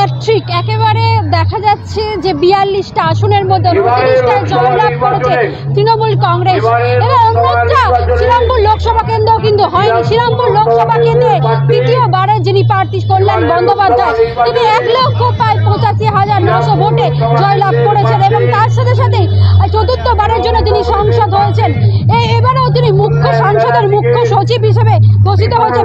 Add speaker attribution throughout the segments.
Speaker 1: Hat trick একেবারে দেখা যাচ্ছে যে বিয়াল্লিশটা আসনের মধ্যে উনত্রিশটায় জয়লাভ করেছে তৃণমূল কংগ্রেস। এবং শ্রীরামপুর লোকসভা কেন্দ্র কিন্তু হয়নি। শ্রীরামপুর লোকসভা কেন্দ্রে তৃতীয়বারে যিনি প্রার্থী কল্যাণ বন্দ্যোপাধ্যায় তিনি এক লক্ষ প্রায় পঁচাশি হাজার নশো ভোটে জয়লাভ করেছেন। সাথে সাথে চতুর্থবারের জন্য তিনি সংসদ হয়েছেন। এবারেও তিনি মুখ্য সাংসদের মুখ্য সচিব হিসেবে ঘোষিত হয়েছেন।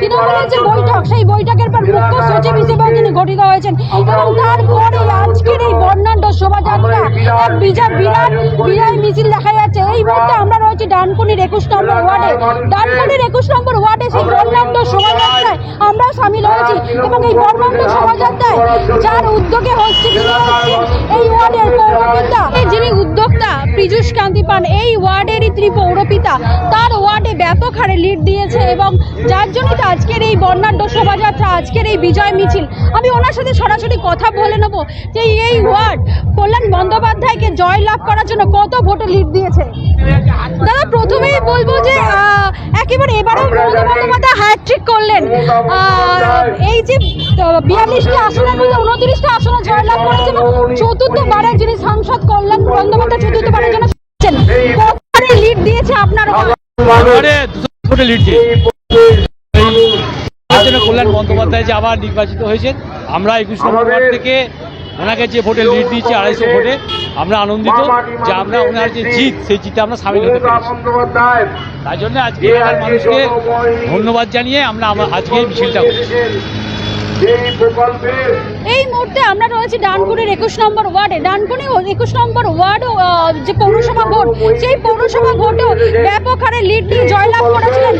Speaker 1: তৃণমূলের যে বৈঠক, সেই বৈঠকের পর মুখ্য সচিব হিসেবেও তিনি গঠিত হয়েছেন। এবং তারপরে আজকের এই বর্ণাঢ্য শোভাযাত্রা, এক বিজয় বিরাট বিজয় মিছিল দেখা যাচ্ছে। এই মুহূর্তে আমরা রয়েছি ডানকুনির একুশ নম্বর ওয়ার্ডে। ডানকুনির একুশ নম্বর ওয়ার্ডে সেই বর্ণাঢ্য শোভাযাত্রায় আমরাও সামিল হয়েছি এবং এই বর্ণাঢ্য যার উদ্যোগে হচ্ছে এই ওয়ার্ডের পৌরপিতা পীযূষ কান্তি পান। এই ওয়ার্ডেরই তিনি পৌরপিতা তার ওয়ার্ডে ব্যাপক হারে লিড দিয়েছে এবং যার জন্যই তো আজকের এই বর্ণাঢ্য শোভাযাত্রা, আজকের এই বিজয় মিছিল, আমি ওনার সাথে সরাসরি কথা বলে নেব যে এই ওয়ার্ড কল্যাণ বন্দ্যোপাধ্যায়কে জয় লাভ করার জন্য কত ভোটে লিড দিয়েছে। দাদা, প্রথমেই বলব যে একেবারে এবারেও মমতা বন্দ্যোপাধ্যায় হ্যাট্রিক করলেন। এই যে বিয়াল্লিশটা আসনের মধ্যে উনত্রিশটা আসনে জয়লাভ করেছে এবং চতুর্থবারের যিনি সাংসদ কল্যাণ বন্দ্যোপাধ্যায়, চতুর্থবারের জিতছেন। লিড দিয়েছে আপনার?
Speaker 2: এবারে লিড দিয়ে এই কল্যাণ বন্দ্যোপাধ্যায় যে আবার নির্বাচিত হয়েছেন, আমরা একুশ নম্বর থেকে ওনাকে যে ভোটে লিড দিয়েছি, আড়াইশো ভোটে, আমরা আনন্দিত যে আমরা ওনার যে জিত, সেই জিতে আমরা সামিল হতে পেরেছি তাই জন্য আজকে মানুষকে ধন্যবাদ জানিয়ে আমরা আজকে মিছিলটা করছি
Speaker 1: এই মুহূর্তে আমরা রয়েছি ডানকুনির একুশ নম্বর ওয়ার্ডে। ডানকুনি একুশ নম্বর ওয়ার্ড যে পৌরসভা ভোট সেই পৌরসভা ভোটেও ব্যাপক হারে লিড নিয়ে জয়লাভ করেছিলেন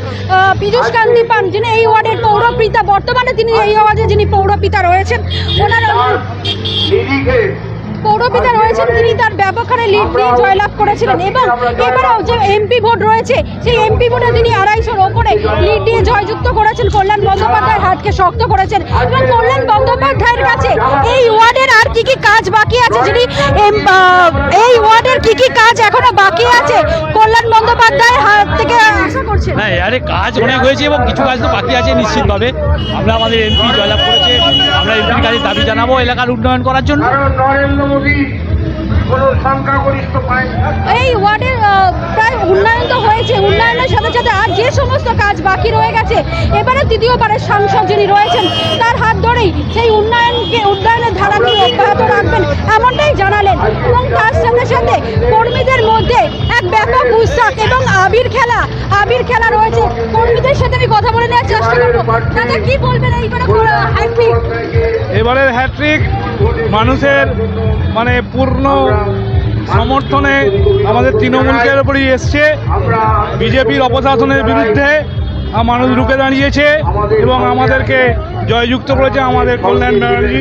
Speaker 1: পীযূষ কান্তি পান যিনি এই ওয়ার্ডের পৌরপিতা। বর্তমানে তিনি এই ওয়ার্ডে যিনি পৌরপিতা রয়েছেন ওনার পৌরপিতা রয়েছেন, তিনি তার ব্যাপক হারে লিড দিয়ে জয়লাভ করেছিলেন। এবং এবারেও যে এমপি ভোট রয়েছে, সেই এমপি ভোটে তিনি আড়াইশোর ওপরে লিড দিয়ে জয়যুক্ত করেছেন। কল্যাণ বন্দ্যোপাধ্যায়ের হাতকে শক্ত করেছেন। এবং কল্যাণ বন্দ্যোপাধ্যায়ের কাছে এই ওয়ার্ডের আর কি কি কাজ বাকি আছে? যিনি এই ওয়ার্ডের কি কি কাজ এখনও বাকি আছে? কল্যাণ বন্দ্যোপাধ্যায়ের হাত করছেন?
Speaker 2: না আরে কাজ অনেক হয়েছে এবং কিছু কাজ তো বাকি আছে নিশ্চিতভাবে। আমরা আমাদের এমপি জয়লাভ করেছে। আমরা এমপির কাছে দাবি জানাব এলাকার উন্নয়ন করার জন্য।
Speaker 3: নরেন্দ্র মোদী কোন সংখ্যাগরিষ্ঠ পায়
Speaker 1: এই ওয়ার্ডের প্রায় উন্নয়ন তো হয়েছে। উন্নয়নের সাথে সাথে আর যে সমস্ত কাজ বাকি রয়ে গেছে এবারে তৃতীয়বারের সাংসদ যিনি রয়েছেন তার হাত ধরেই সেই উন্নয়নকে উন্নয়নের ধারাকে অব্যাহত রাখবেন এমনটাই জানালেন আবির খেলা আবির খেলা রয়েছে। কর্মীদের সাথে আমি কথা বলে নেওয়ার চেষ্টা করব। দাদা, কি বলবেন এইবারে হ্যাট্রিক
Speaker 4: এবারের হ্যাট্রিক মানুষের মানে পূর্ণ সমর্থনে আমাদের তৃণমূলকের উপরই এসছে। বিজেপির অপশাসনের বিরুদ্ধে মানুষ রুখে দাঁড়িয়েছে এবং আমাদেরকে জয়যুক্ত করেছে আমাদের কল্যাণ ব্যানার্জি,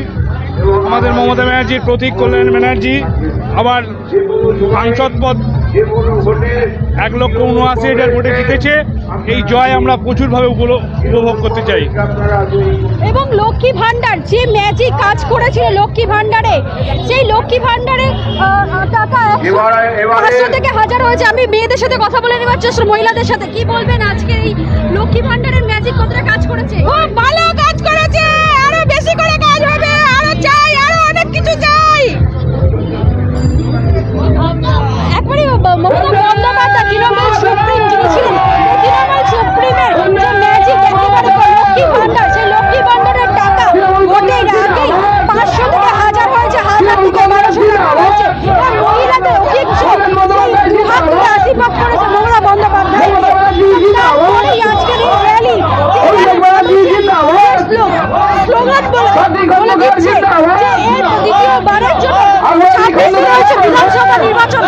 Speaker 4: আমাদের মমতা ব্যানার্জির প্রতীক কল্যাণ ব্যানার্জি, আবার সাংসদ পদ এক লক্ষ উনআশি হাজার ভোটে জিতেছে। এই জয় আমরা প্রচুরভাবে উপলো- উপভোগ করতে চাই।
Speaker 1: এবং লক্ষ্মী ভান্ডার যে ম্যাজিক কাজ করেছিল লক্ষ্মী ভান্ডারে সেই লক্ষ্মী ভান্ডারে টাকা পাঁচশো থেকে হাজার হয়েছে। আমি মেয়েদের সাথে কথা বলে নেবার চেষ্টা মহিলাদের সাথে। কি বলবেন আজকে এই লক্ষ্মী ভান্ডারের ম্যাজিক কতটা কাজ করেছে? খুব ভালো বিধানসভা নির্বাচন।